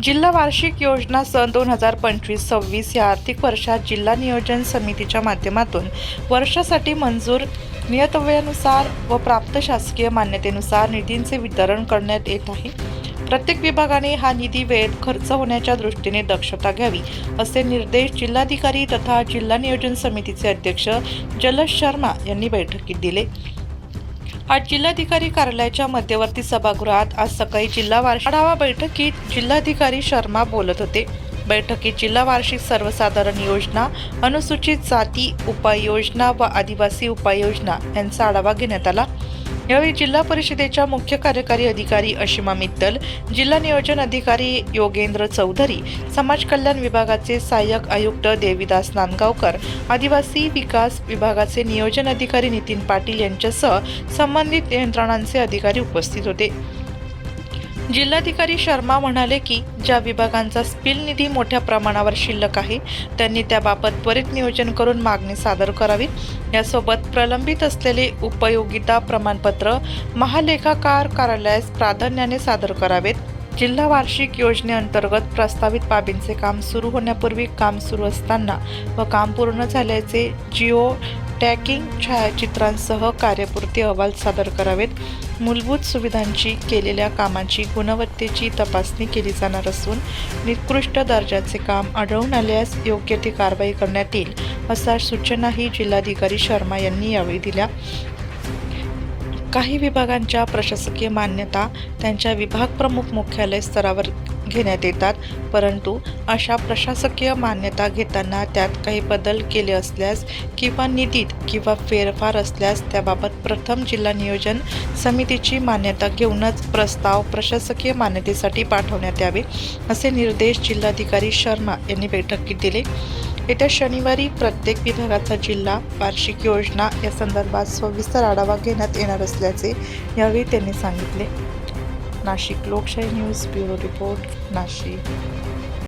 जिल्हा वार्षिक योजना सन दोन हजार पंचवीस सव्वीस या आर्थिक वर्षात जिल्हा नियोजन समितीच्या माध्यमातून वर्षासाठी मंजूर नियतव्यानुसार व प्राप्त शासकीय मान्यतेनुसार निधींचे वितरण करण्यात येत आहे. प्रत्येक विभागाने हा निधी वेळेत खर्च होण्याच्या दृष्टीने दक्षता घ्यावी असे निर्देश जिल्हाधिकारी तथा जिल्हा नियोजन समितीचे अध्यक्ष जलज शर्मा यांनी बैठकीत दिले. आज जिल्हाधिकारी कार्यालयाच्या मध्यवर्ती सभागृहात आज सकाळी जिल्हा वार्षिक आढावा बैठकीत जिल्हाधिकारी शर्मा बोलत होते. बैठकीत जिल्हा वार्षिक सर्वसाधारण योजना अनुसूचित जाती उपाययोजना व आदिवासी उपाययोजना यांचा आढावा घेण्यात आला. यावेळी जिल्हा परिषदेच्या मुख्य कार्यकारी अधिकारी अशिमा मित्तल जिल्हा नियोजन अधिकारी योगेंद्र चौधरी समाज कल्याण विभागाचे सहाय्यक आयुक्त देवीदास नांदगावकर आदिवासी विकास विभागाचे नियोजन अधिकारी नितीन पाटील यांच्यासह संबंधित यंत्रणांचे अधिकारी उपस्थित होते. जिल्हाधिकारी शर्मा म्हणाले की ज्या विभागांचा स्पिल निधी मोठ्या प्रमाणावर शिल्लक आहे त्यांनी त्याबाबत त्वरित नियोजन करून मागणी सादर करावी. यासोबत प्रलंबित असलेले उपयोगिता प्रमाणपत्र महालेखाकार कार्यालयास प्राधान्याने सादर करावेत. जिल्हा वार्षिक योजनेअंतर्गत प्रस्तावित बाबींचे काम सुरू होण्यापूर्वी काम सुरू असताना व काम पूर्ण झाल्याचे जिओ टॅकिंग छायाचित्रांसह कार्यपूर्ती अहवाल सादर करावेत. मूलभूत सुविधांची केलेल्या कामाची गुणवत्तेची तपासणी केली जाणार असून निकृष्ट दर्जाचे काम आढळून आल्यास योग्य ती कारवाई करण्यात येईल अशा सूचनाही जिल्हाधिकारी शर्मा यांनी यावेळी दिल्या. काही विभागांच्या प्रशासकीय मान्यता त्यांच्या विभाग प्रमुख मुख्यालय स्तरावर घेण्यात येतात परंतु अशा प्रशासकीय मान्यता घेताना त्यात काही बदल केले असल्यास किंवा निधीत किंवा फेरफार असल्यास त्याबाबत प्रथम जिल्हा नियोजन समितीची मान्यता घेऊनच प्रस्ताव प्रशासकीय मान्यतेसाठी पाठवण्यात यावे असे निर्देश जिल्हाधिकारी शर्मा यांनी बैठकीत दिले. येत्या शनिवारी प्रत्येक विभागाचा जिल्हा वार्षिक योजना या संदर्भात सविस्तर आढावा घेण्यात येणार असल्याचे यावेळी त्यांनी सांगितले. नाशिक लोकशाही न्यूज ब्युरो रिपोर्ट नाशिक.